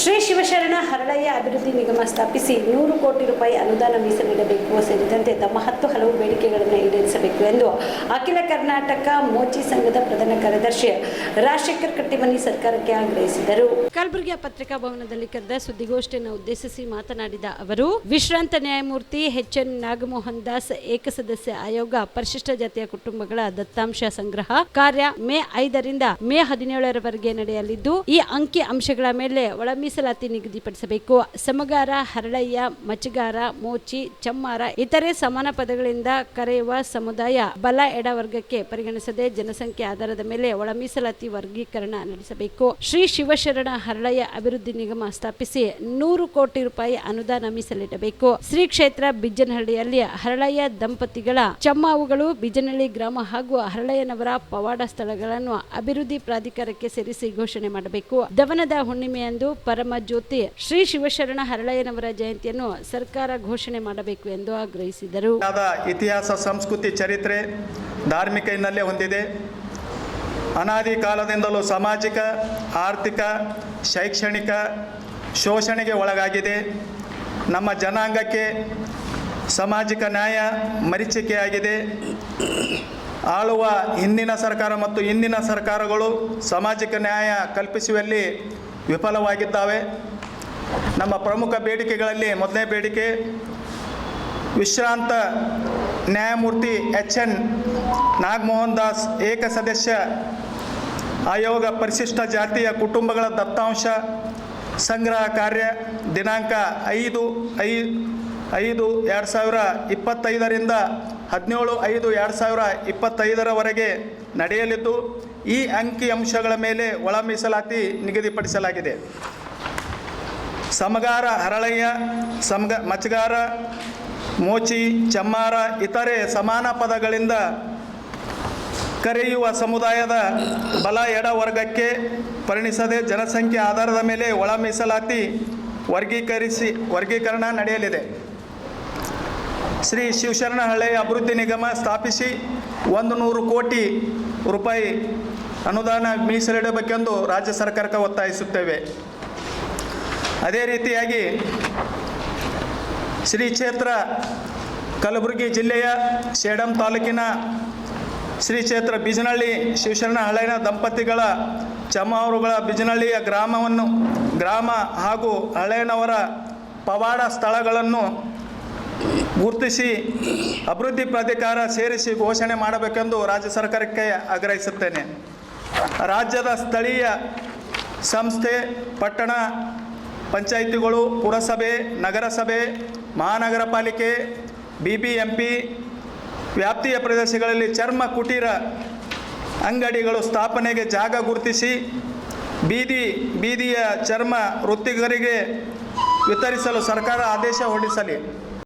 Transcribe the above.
ಶ್ರೀ ಶಿವಶರಣ ಹರಳಯ್ಯ ಅಭಿವೃದ್ಧಿ ನಿಗಮ ಸ್ಥಾಪಿಸಿ ನೂರು ಕೋಟಿ ರೂಪಾಯಿ ಅನುದಾನ ಮೀಸಲಿಡಬೇಕು, ಸೇರಿದಂತೆ ತಮ್ಮ ಹತ್ತು ಹಲವು ಬೇಡಿಕೆಗಳನ್ನು ಈಡೇರಿಸಬೇಕು ಎಂದು ಅಖಿಲ ಕರ್ನಾಟಕ ಮೋಚಿ ಸಂಘದ ಪ್ರಧಾನ ಕಾರ್ಯದರ್ಶಿ ರಾಜಶೇಖರ್ ಕಟ್ಟಿಮನಿ ಸರ್ಕಾರಕ್ಕೆ ಆಗ್ರಹಿಸಿದರು. ಕಲಬುರಗಿಯ ಪತ್ರಿಕಾ ಭವನದಲ್ಲಿ ಕರೆದ ಸುದ್ದಿಗೋಷ್ಠಿಯನ್ನು ಉದ್ದೇಶಿಸಿ ಮಾತನಾಡಿದ ಅವರು, ವಿಶ್ರಾಂತ ನ್ಯಾಯಮೂರ್ತಿ ಎಚ್ ಎನ್ ನಾಗಮೋಹನ್ ದಾಸ್, ಏಕಸದಸ್ಯ ಆಯೋಗ, ಪರಿಶಿಷ್ಟ ಜಾತಿಯ ಕುಟುಂಬಗಳ ದತ್ತಾಂಶ ಸಂಗ್ರಹ ಕಾರ್ಯ ಮೇ ಐದರಿಂದ ಮೇ ಹದಿನೇಳರವರೆಗೆ ನಡೆಯಲಿದ್ದು, ಈ ಅಂಕಿ ಅಂಶಗಳ ಮೇಲೆ ಒಳ ಮೀಸಲಾತಿ ನಿಗದಿಪಡಿಸಬೇಕು. ಸಮಗಾರ ಹರಳಯ್ಯ ಮಚ್ಚಗಾರ, ಮೋಚಿ, ಚಮ್ಮಾರ ಇತರೆ ಸಮಾನ ಪದಗಳಿಂದ ಕರೆಯುವ ಸಮುದಾಯ ಬಲ ಎಡ ವರ್ಗಕ್ಕೆ ಪರಿಗಣಿಸದೆ ಜನಸಂಖ್ಯೆ ಆಧಾರದ ಮೇಲೆ ಒಳ ಮೀಸಲಾತಿ ವರ್ಗೀಕರಣ ನಡೆಸಬೇಕು. ಶ್ರೀ ಶಿವಶರಣ ಹರಳಯ್ಯ ಅಭಿವೃದ್ಧಿ ನಿಗಮ ಸ್ಥಾಪಿಸಿ ನೂರು ಕೋಟಿ ರೂಪಾಯಿ ಅನುದಾನ ಮೀಸಲಿಡಬೇಕು. ಶ್ರೀ ಕ್ಷೇತ್ರ ಬಿಜ್ಜನಹಳ್ಳಿಯಲ್ಲಿ ಹರಳಯ್ಯ ದಂಪತಿಗಳ ಚಮ್ಮಾವುಗಳು ಬಿಜನಹಳ್ಳಿ ಗ್ರಾಮ ಹಾಗೂ ಹರಳಯ್ಯನವರ ಪವಾಡ ಸ್ಥಳಗಳನ್ನು ಅಭಿವೃದ್ಧಿ ಪ್ರಾಧಿಕಾರಕ್ಕೆ ಸೇರಿಸಿ ಘೋಷಣೆ ಮಾಡಬೇಕು. ದವನದ ಹುಣ್ಣಿಮೆಯಂದು ಪರಮ ಜ್ಯೋತಿ ಶ್ರೀ ಶಿವಶರಣ ಹರಳಯ್ಯನವರ ಜಯಂತಿಯನ್ನು ಸರ್ಕಾರ ಘೋಷಣೆ ಮಾಡಬೇಕು ಎಂದು ಆಗ್ರಹಿಸಿದರು. ಇತಿಹಾಸ, ಸಂಸ್ಕೃತಿ, ಚರಿತ್ರೆ ಧಾರ್ಮಿಕ ಹಿನ್ನೆಲೆ ಹೊಂದಿದೆ. ಅನಾದಿ ಕಾಲದಿಂದಲೂ ಸಾಮಾಜಿಕ, ಆರ್ಥಿಕ, ಶೈಕ್ಷಣಿಕ ಶೋಷಣೆಗೆ ಒಳಗಾಗಿದೆ. ನಮ್ಮ ಜನಾಂಗಕ್ಕೆ ಸಾಮಾಜಿಕ ನ್ಯಾಯ ಮರೀಚಿಕೆಯಾಗಿದೆ ಆಳುವ ಹಿಂದಿನ ಸರ್ಕಾರ ಮತ್ತು ಇಂದಿನ ಸರ್ಕಾರಗಳು ಸಾಮಾಜಿಕ ನ್ಯಾಯ ಕಲ್ಪಿಸುವಲ್ಲಿ ವಿಫಲವಾಗಿದ್ದಾವೆ. ನಮ್ಮ ಪ್ರಮುಖ ಬೇಡಿಕೆಗಳಲ್ಲಿ ಮೊದಲನೇ ಬೇಡಿಕೆ ವಿಶ್ರಾಂತ ನ್ಯಾಯಮೂರ್ತಿ ಎಚ್ ಎನ್ ನಾಗಮೋಹನ್ ದಾಸ್ ಏಕ ಸದಸ್ಯ ಆಯೋಗ ಪರಿಶಿಷ್ಟ ಜಾತಿಯ ಕುಟುಂಬಗಳ ದತ್ತಾಂಶ ಸಂಗ್ರಹ ಕಾರ್ಯ ದಿನಾಂಕ ಐದು ಐ ಐದು ಎರಡು ಸಾವಿರ ಇಪ್ಪತ್ತೈದರಿಂದ ಹದಿನೇಳು ಐದು ಎರಡು ಸಾವಿರ ಇಪ್ಪತ್ತೈದರವರೆಗೆ ನಡೆಯಲಿದ್ದು, ಈ ಅಂಕಿಅಂಶಗಳ ಮೇಲೆ ಒಳ ಮೀಸಲಾತಿ ನಿಗದಿಪಡಿಸಲಾಗಿದೆ. ಸಮಗಾರ ಹರಳಯ್ಯ, ಸಮಗ, ಮಚ್ಚಗಾರ, ಮೋಚಿ, ಚಮ್ಮಾರ ಇತರೆ ಸಮಾನ ಪದಗಳಿಂದ ಕರೆಯುವ ಸಮುದಾಯದ ಬಲ ಎಡ ವರ್ಗಕ್ಕೆ ಪರಿಣಿಸದೆ ಜನಸಂಖ್ಯೆ ಆಧಾರದ ಮೇಲೆ ಒಳ ಮೀಸಲಾತಿ ವರ್ಗೀಕರಿಸಿ ವರ್ಗೀಕರಣ ನಡೆಯಲಿದೆ. ಶ್ರೀ ಶಿವಶರಣಹಳ್ಳಿ ಅಭಿವೃದ್ಧಿ ನಿಗಮ ಸ್ಥಾಪಿಸಿ ಒಂದು ನೂರು ಕೋಟಿ ರೂಪಾಯಿ ಅನುದಾನ ಮೀಸಲಿಡಬೇಕೆಂದು ರಾಜ್ಯ ಸರ್ಕಾರಕ್ಕೆ ಒತ್ತಾಯಿಸುತ್ತೇವೆ. ಅದೇ ರೀತಿಯಾಗಿ ಶ್ರೀ ಕ್ಷೇತ್ರ ಕಲಬುರಗಿ ಜಿಲ್ಲೆಯ ಸೇಡಂ ತಾಲೂಕಿನ ಶ್ರೀ ಕ್ಷೇತ್ರ ಬಿಜನಹಳ್ಳಿ ಶಿವಶರಣ ದಂಪತಿಗಳ ಚಮ್ಮಾವರುಗಳ ಬಿಜನಹಳ್ಳಿಯ ಗ್ರಾಮವನ್ನು ಗ್ರಾಮ ಹಾಗೂ ಹಳೆಯನವರ ಪವಾಡ ಸ್ಥಳಗಳನ್ನು ಗುರುತಿಸಿ ಅಭಿವೃದ್ಧಿ ಪ್ರಾಧಿಕಾರ ಸೇರಿಸಿ ಘೋಷಣೆ ಮಾಡಬೇಕೆಂದು ರಾಜ್ಯ ಸರ್ಕಾರಕ್ಕೆ ಆಗ್ರಹಿಸುತ್ತೇನೆ. ರಾಜ್ಯದ ಸ್ಥಳೀಯ ಸಂಸ್ಥೆ, ಪಟ್ಟಣ, ಪಂಚಾಯಿತಿಗಳು, ಪುರಸಭೆ, ನಗರಸಭೆ ಮಹಾನಗರ ಪಾಲಿಕೆ ಬಿ ಬಿ ಎಂ ಪಿ ವ್ಯಾಪ್ತಿಯ ಪ್ರದೇಶಗಳಲ್ಲಿ ಚರ್ಮ ಕುಟೀರ ಅಂಗಡಿಗಳು ಸ್ಥಾಪನೆಗೆ ಜಾಗ ಗುರುತಿಸಿ ಬೀದಿ, ಬೀದಿಯ ಚರ್ಮ ವೃತ್ತಿಗರಿಗೆ ವಿತರಿಸಲು ಸರ್ಕಾರ ಆದೇಶ ಹೊರಡಿಸಲಿ.